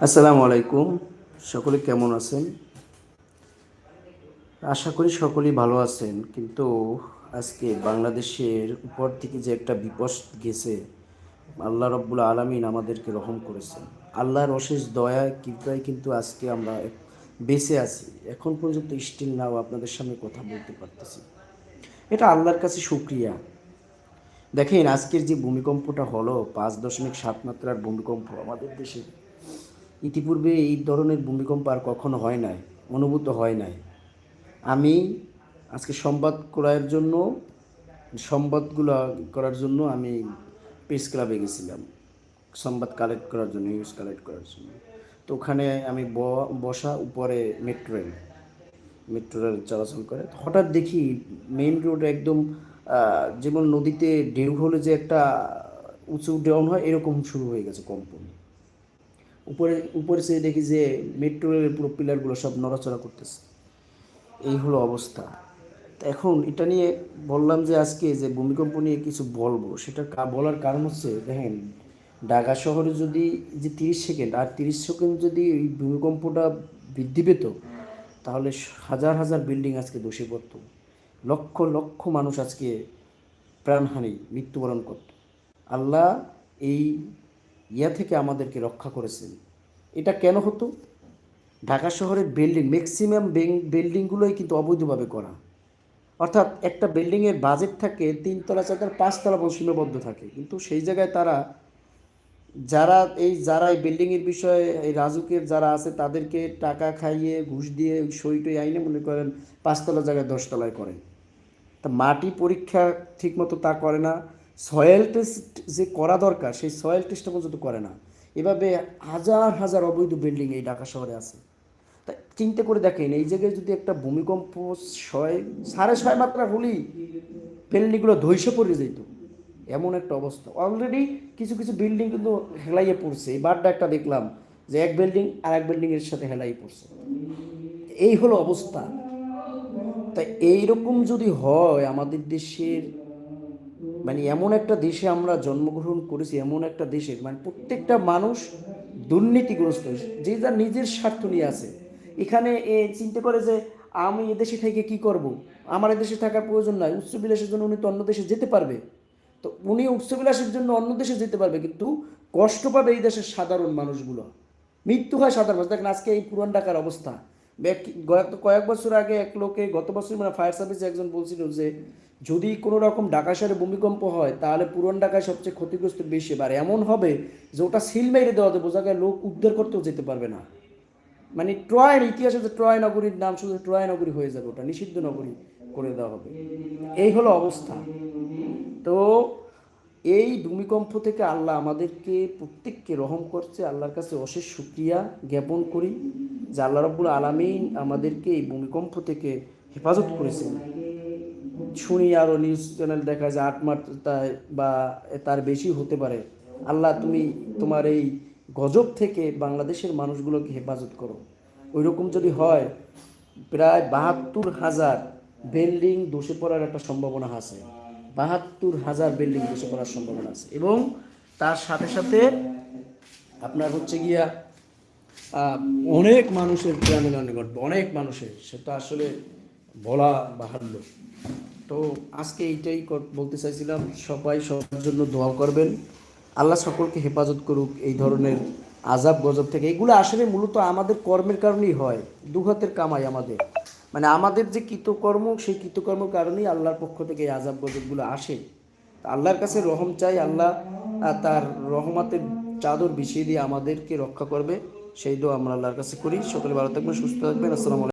আসসালামু আলাইকুম। সকলে কেমন আছেন? আশা করি সকলেই ভালো আছেন, কিন্তু আজকে বাংলাদেশের উপর থেকে যে একটা বিপদ গেছে, আল্লাহ রব্বুল আলমিন আমাদেরকে রহম করেছেন। আল্লাহর অশেষ দয়া, কৃপায় কিন্তু আজকে আমরা বেঁচে আছি। এখন পর্যন্ত স্টিল নাও আপনাদের সামনে কথা বলতে পারতেছি। এটা আল্লাহর কাছে সুক্রিয়া দেখেন, আজকের যে ভূমিকম্পটা হলো, পাঁচ দশমিক সাত মাত্রার ভূমিকম্প আমাদের দেশে ইতিপূর্বে এই ধরনের ভূমিকম্প আর কখনো হয় নাই, অনুভূত হয় নাই। আমি আজকে সংবাদ করার জন্য, সংবাদগুলো করার জন্য আমি প্রেস ক্লাবে গেছিলাম। সংবাদ কালেক্ট করার জন্য নিউজ কালেক্ট করার জন্য। তো ওখানে আমি বসা উপরে মেট্রো রেল মেট্রো রেল চলাচল করে। হঠাৎ দেখি মেইন রোড একদম যেমন নদীতে ঢেউ হলে যে একটা উঁচু ডাউন হয়, এরকম শুরু হয়ে গেছে কম্পন। উপরে উপরে চেয়ে দেখি যে মেট্রো রেলের পুরো পিলারগুলো সব নড়াচড়া করতেছে। এই হলো অবস্থা। এখন এটা নিয়ে বললাম যে আজকে যে ভূমিকম্প নিয়ে কিছু বলব, সেটা বলার কারণ হচ্ছে, দেখেন, ঢাকা শহরে যদি যে তিরিশ সেকেন্ড, আর তিরিশ সেকেন্ড যদি এই ভূমিকম্পটা বৃদ্ধি পেত, তাহলে হাজার হাজার বিল্ডিং আজকে দোষে পড়তো। লক্ষ লক্ষ মানুষ আজকে প্রাণহানি, মৃত্যুবরণ করত। আল্লাহ এই ইয়া থেকে আমাদেরকে রক্ষা করেছেন। এটা কেন হতো? ঢাকা শহরের বিল্ডিং ম্যাক্সিমাম বিল্ডিংগুলোই কিন্তু অবৈধভাবে করা। অর্থাৎ একটা বিল্ডিংয়ের বাজেট থাকে তিনতলা, চারতলা, পাঁচতলা পর্যন্ত সীমাবদ্ধ থাকে। কিন্তু সেই জায়গায় তারা, যারা এই যারা এই বিল্ডিংয়ের বিষয়ে, এই রাজুকের যারা আছে তাদেরকে টাকা খাইয়ে, ঘুষ দিয়ে ওই সই টই আইনে মনে করেন পাঁচতলা জায়গায় দশতলায় করে তা মাটি পরীক্ষা ঠিকমতো তা করে না। সয়েল টেস্ট যে করা দরকার, সেই সয়েল টেস্টটা পর্যন্ত করে না। এভাবে হাজার হাজার অবৈধ বিল্ডিং এই ঢাকা শহরে আছে। তা চিন্তা করে দেখেন, এই জায়গায় যদি একটা ভূমিকম্প ছয়, সাড়ে ছয় মাত্রা হলেই বিল্ডিংগুলো ধৈর্য পড়ে যেত। এমন একটা অবস্থা। অলরেডি কিছু কিছু বিল্ডিং কিন্তু হেলাইয়ে পড়ছে। এবারটা একটা দেখলাম, যে এক বিল্ডিং আর এক বিল্ডিংয়ের সাথে হেলাই পড়ছে। এই হলো অবস্থা। তাই এইরকম যদি হয়, আমাদের দেশের মানে এমন একটা দেশে আমরা জন্মগ্রহণ করেছি, এমন একটা দেশের মানে প্রত্যেকটা মানুষ দুর্নীতিগ্রস্ত, যে যার নিজের স্বার্থ নিয়ে আছে। এখানে এ চিন্তা করে যে, আমি এদেশে থেকে কি করব? আমার এদেশে থাকার প্রয়োজন নাই উচ্চবিলাসের জন্য উনি তো অন্য দেশে যেতে পারবে। তো উনি উচ্চবিলাসের জন্য অন্য দেশে যেতে পারবে, কিন্তু কষ্ট পাবে এই দেশের সাধারণ মানুষগুলো। মৃত্যু হয় সাধারণ মানুষ। দেখেন আজকে এই পুরান ঢাকার অবস্থা। কয়েক বছর আগে এক লোকে, গত বছর মানে ফায়ার সার্ভিসে একজন বলছিল যে যদি কোনো রকম ঢাকা শহরে ভূমিকম্প হয়, তাহলে পুরান ঢাকায় সবচেয়ে ক্ষতিগ্রস্ত বেশি এবার। এমন হবে যে ওটা সিল মেরে দেওয়া যাবে বোঝা যায় লোক উদ্ধার করতেও যেতে পারবে না। মানে ট্রয়ের ইতিহাসে যে ট্রয় নগরীর নাম শুধু ট্রয় নগরী হয়ে যাবে, ওটা নিষিদ্ধ নগরী করে দেওয়া হবে। এই হলো অবস্থা। তো এই ভূমিকম্প থেকে আল্লাহ আমাদেরকে প্রত্যেককে রহম করছে, আল্লাহর কাছে অশেষ সুক্রিয়া জ্ঞাপন করি যে আল্লাহ রব্বুল আলমিন আমাদেরকে এই ভূমিকম্প থেকে হেফাজত করেছেন। শুনি আরও নিউজ চ্যানেল দেখা যায় আট মাত্রায় বা তার বেশি হতে পারে। আল্লাহ, তুমি তোমার এই গজব থেকে বাংলাদেশের মানুষগুলোকে হেফাজত করো। ওই রকম যদি হয়, প্রায় বাহাত্তর হাজার বিল্ডিং ধসে পড়ার একটা সম্ভাবনা আছে। বাহাত্তর হাজার বিল্ডিং ধসে পড়ার সম্ভাবনা আছে। এবং তার সাথে সাথে আপনার হচ্ছে গিয়া অনেক মানুষের প্রাণহানি ঘটবে। অনেক মানুষের। সেটা আসলে বলা বাহাল্য তো আজকে এইটাই বলতে চাইছিলাম, সবাই সবার জন্য দোয়া করবেন। আল্লাহ সকলকে হেফাজত করুক এই ধরনের আজাব গজব থেকে। এগুলো আসলে মূলত আমাদের কর্মের কারণেই হয়, দুহাতের কামাই আমাদের। মানে আমাদের যে কৃতকর্ম, সেই কৃতকর্মের কারণেই আল্লাহর পক্ষ থেকে এই আজাব গজবগুলো আসে। আল্লাহর কাছে রহম চাই, আল্লাহ তার রহমতের চাদর বিছিয়ে দিয়ে আমাদেরকে রক্ষা করবে। সেই দোয়া আমরা আল্লাহর কাছে করি। সকলে ভালো থাকবেন, সুস্থ থাকবেন। আসসালামু